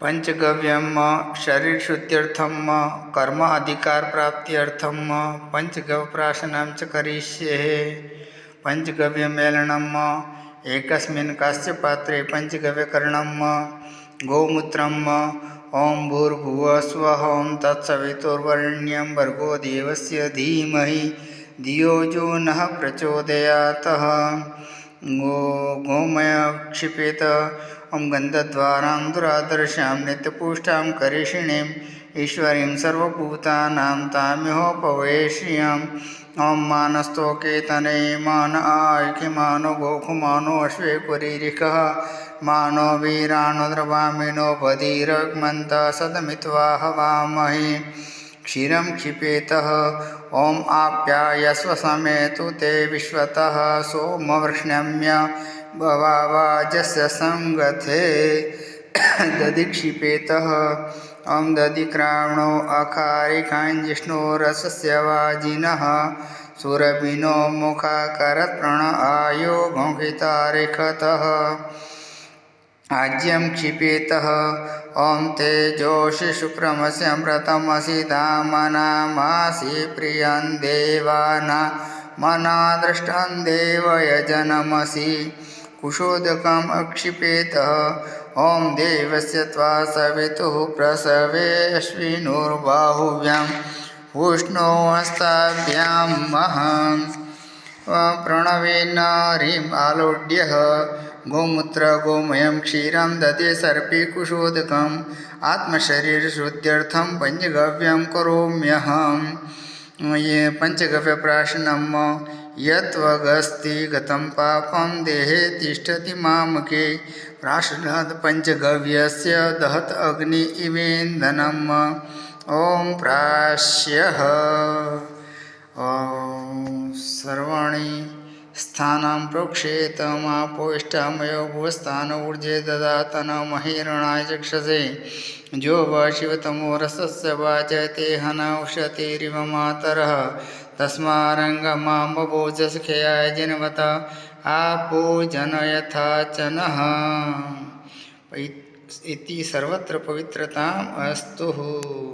પંચગવ્યમ શરીર શુદ્ધ્યર્થમ કર્મ અધિકાર પ્રાપ્ત્યર્થમ પંચગવ પ્રાશનમ ચ કરીષ્યે. પંચગવ્યમેલનમ, એકસ્મિન કાસ્ય પાત્રે પંચગવ્યકર્ણમ, ગૌમૂત્રમ, ઓમ ભૂર્ભુવ સ્વ ઓમ તત્સવિતુર્વરેણ્યં ભર્ગો દેવસ્ય ધીમહિ ધિયો જો નઃ પ્રચોદયાત ગો ગોમય ક્ષિપેત ओं गंधद्वारा दुरादर्शां नित्यपुष्टां करिषिणीम् ईश्वरी सर्वभूतानां ओं ॐ मानस्तोके तने मान आर्खि मानो गोखुमानो अश्वेपुरीरिकः मानो वीराणुद्रवामिनोपधीरग्मन्त सदमित्वा हवामहे। क्षीरं क्षिपेतः, ॐ आप्यायस्वसमेतु ते विश्वतः। सोमवृष्ण्यम्य भवावाजस्य सङ्गथे दधिक्षिपेतः ॐ दधिक्रावणो अकारिकाञ्जिष्णो रसस्य वाजिनः। सुरभिनो मुखाकरत्प्रण आयो घोषितारिखतः आज्यं क्षिपेतः ॐ तेजोषि शुक्रमस्य व्रतमसि दामनामासि प्रियं देवाना। मना दृष्टं देवयजनमसि। कुशोदकम् अक्षिपेतः। ॐ देवस्य त्वा सवितुः प्रसवेऽश्विनुर्बाहुव्यां उष्णोस्ताभ्यां महम् प्रणवेन ह्रीम् आलोड्यः। गोमूत्र गोमयं दधे सर्पे कुशोदकम्। आत्मशरीरशुद्ध्यर्थं पञ्चगव्यं करोम्यहं ये पञ्चगव्यप्राशनं यत्त्वगस्ति गतं पापं देहे तिष्ठति मामके प्राशनात् पञ्चगव्यस्य दहत अग्नि इवेन्दनम् प्राश्यः। ओ सर्वाणि स्थानां प्रोक्षेत मापोष्टामयो भुवस्थान ऊर्जे ददातन महिरणाय चक्षसे। जो व शिवतमो रसस्य वाचते हन उषतिरिव मातरः तस्मारङ्गमां बभोजसख्याय जिनवत आपो जन। यथा च इति सर्वत्र पवित्रताम् अस्तु।